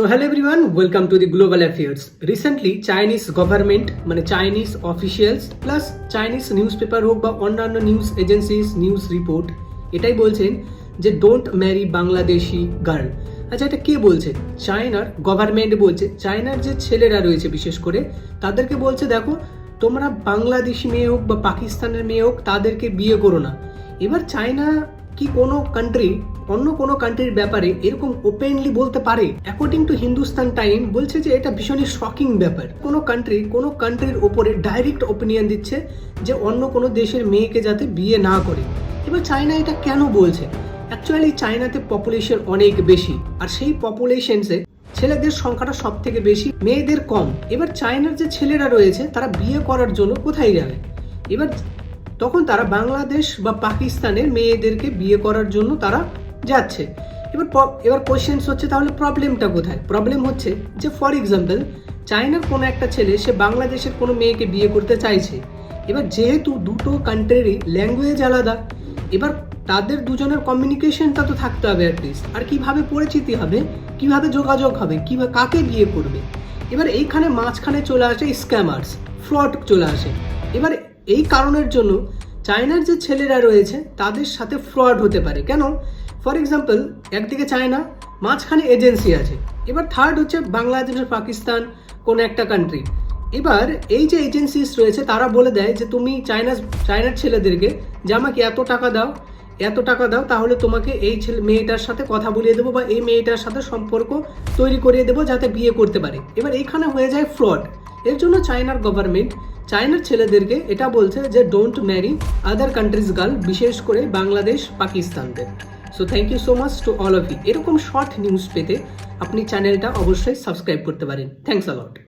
So hello everyone welcome to the global affairs recently Chinese government মানে Chinese officials plus Chinese newspaper হোক বা অন্যান্য news agencies news report এটাই বলছেন যে ডোন্ট ম্যারি বাংলাদেশি গার্ল আচ্ছা এটা কে বলছে? চায়নার গভর্নমেন্ট বলছে। চায়নার যে ছেলেরা রয়েছে, বিশেষ করে, তাদেরকে বলছে, দেখো, তোমরা বাংলাদেশি মেয়ে হোক বা পাকিস্তানের মেয়ে হোক, তাদেরকে বিয়ে করো না। এবার চায়না কি কোনো কান্ট্রি অন্য কোনো কান্ট্রির ব্যাপারে এরকম ওপেনলি বলতে পারে? অ্যাকর্ডিং টু হিন্দুস্তান টাইম বলছে যে এটা ভীষণই শকিং ব্যাপার। কোনো কান্ট্রি কোনো কান্ট্রির ওপরে ডাইরেক্ট ওপিনিয়ন দিচ্ছে যে অন্য কোনো দেশের মেয়েকে যাতে বিয়ে না করে। এবার চায়না এটা কেন বলছে? অ্যাকচুয়ালি চায়নাতে পপুলেশন অনেক বেশি, আর সেই পপুলেশনসে ছেলেদের সংখ্যাটা সব থেকে বেশি, মেয়েদের কম। এবার চায়নার যে ছেলেরা রয়েছে, তারা বিয়ে করার জন্য কোথায় যাবে? এবার তখন তারা বাংলাদেশ বা পাকিস্তানের মেয়েদেরকে বিয়ে করার জন্য তারা যাচ্ছে। এবার এবার কোয়েশ্চেন্স হচ্ছে তাহলে প্রবলেমটা কোথায়? প্রবলেম হচ্ছে যে ফর এক্সাম্পল চায়নার কোনো একটা ছেলে, সে বাংলাদেশের কোনো মেয়েকে বিয়ে করতে চাইছে। এবার যেহেতু দুটো কান্ট্রিরই ল্যাঙ্গুয়েজ আলাদা, এবার তাদের দুজনের কমিউনিকেশনটা তো থাকতে হবে অ্যাটলিস্ট আর কীভাবে পরিচিতি হবে, কীভাবে যোগাযোগ হবে কীভাবে কাকে বিয়ে করবে? এবার এইখানে মাঝখানে চলে আসে স্ক্যামার্স ফ্রড চলে আসে। এবার এই কারণের জন্য চায়নার যে ছেলেরা রয়েছে, তাদের সাথে ফ্রড হতে পারে। কেন? ফর এক্সাম্পল একদিকে চায়না মাঝখানে এজেন্সি আছে। এবার থার্ড হচ্ছে বাংলাদেশ পাকিস্তান কোনো একটা কান্ট্রি এবার এই যে এজেন্সিস রয়েছে, তারা বলে দেয় যে তুমি চায়না চায়নার ছেলেদেরকে যে আমাকে এত টাকা দাও, এত টাকা দাও, তাহলে তোমাকে এই ছেলে, মেয়েটার সাথে কথা বলিয়ে দেবো বা এই মেয়েটার সাথে সম্পর্ক তৈরি করিয়ে দেবো যাতে বিয়ে করতে পারে। এবার এইখানে হয়ে যায় ফ্রড এর জন্য চায়নার গভর্নমেন্ট চায়নার ছেলেদেরকে এটা বলছে যে don't marry other countries girl বিশেষ করে Bangladesh পাকিস্তানদের so thank you so much to all of you এরকম শর্ট নিউজ পেতে আপনি চ্যানেলটা অবশ্যই সাবস্ক্রাইব করতে পারেন। Thanks a lot